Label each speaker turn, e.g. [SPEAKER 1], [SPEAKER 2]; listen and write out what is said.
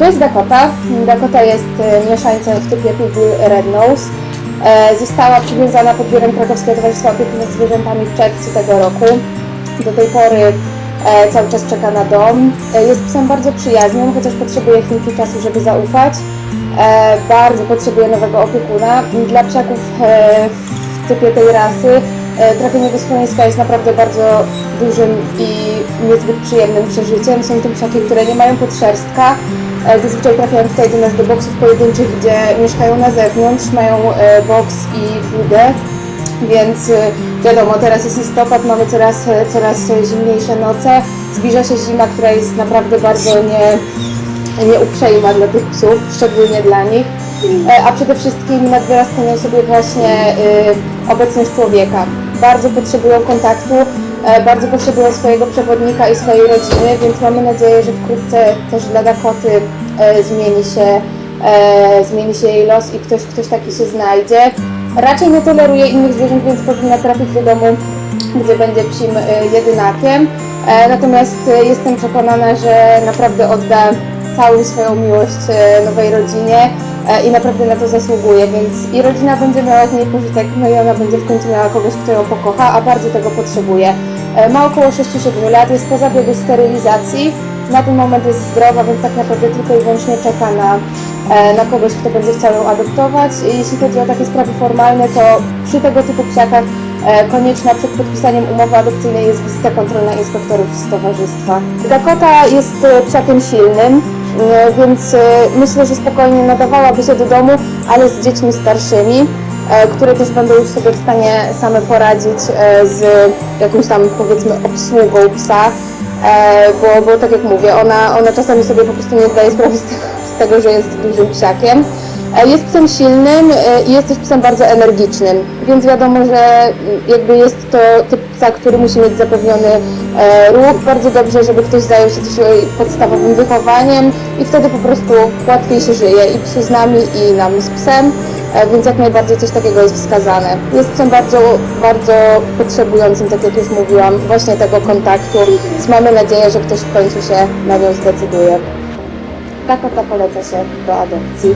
[SPEAKER 1] To jest Dakota. Dakota jest e, mieszańcem w typie Pitbull Red Nose. E, Została przywiązana pod biurem Krakowskiego Towarzystwa Opieki nad Zwierzętami w czerwcu tego roku. Do tej pory e, cały czas czeka na dom. E, Jest psem bardzo przyjaznym, chociaż potrzebuje chwilki czasu, żeby zaufać. Bardzo potrzebuje nowego opiekuna. Dla psiaków w typie tej rasy e, do schroniska jest naprawdę bardzo dużym i niezbyt przyjemnym przeżyciem. Są to psiaki, które nie mają podszerstka. E, Zazwyczaj trafiają tutaj do nas do boksów pojedynczych, gdzie mieszkają na zewnątrz, mają e, boks i budę. Więc wiadomo, teraz jest listopad, mamy coraz, coraz zimniejsze noce. Zbliża się zima, która jest naprawdę bardzo nie, nieuprzejma dla tych psów, szczególnie dla nich. A przede wszystkim nadbiera cenią sobie właśnie obecność człowieka. Bardzo potrzebują kontaktu, e, bardzo potrzebują swojego przewodnika i swojej rodziny, więc mamy nadzieję, że wkrótce też dla Dakoty e, zmieni się, e, zmieni się jej los i ktoś, ktoś taki się znajdzie. Raczej nie toleruje innych zwierząt, więc powinna trafić do domu, gdzie będzie psim jedynakiem. Natomiast jestem przekonana, że naprawdę odda całą swoją miłość nowej rodzinie i naprawdę na to zasługuje, więc i rodzina będzie miała z niej pożytek, no i ona będzie w końcu miała kogoś, kto ją pokocha, a bardzo tego potrzebuje. E, Ma około 6-7 lat, jest po zabiegu sterylizacji, na ten moment jest zdrowa, więc tak naprawdę tylko i wyłącznie czeka na, e, na kogoś, kto będzie chciał ją adoptować. Jeśli chodzi o takie sprawy formalne, to przy tego typu psiakach e, konieczna przed podpisaniem umowy adopcyjnej jest wizyta kontrolna inspektorów z towarzystwa. Dakota jest e, psiakiem silnym, e, więc e, myślę, że spokojnie nadawałaby się do domu, ale z dziećmi starszymi, e, które też będą już sobie w stanie same poradzić e, z jakąś tam powiedzmy obsługą psa. E, bo, bo tak jak mówię, ona, ona czasami sobie po prostu nie zdaje sprawy z tego, z tego że jest dużym psiakiem. E, Jest psem silnym e, i jest też psem bardzo energicznym, więc wiadomo, że mm, jakby jest to typ psa, który musi mieć zapewniony e, ruch. Bardzo dobrze, żeby ktoś zajął się też podstawowym wychowaniem i wtedy po prostu łatwiej się żyje i psu z nami i nam z psem. Więc jak najbardziej coś takiego jest wskazane. Jest psem bardzo, bardzo potrzebującym, tak jak już mówiłam, właśnie tego kontaktu, więc mamy nadzieję, że ktoś w końcu się na nią zdecyduje. Dakota poleca się do adopcji.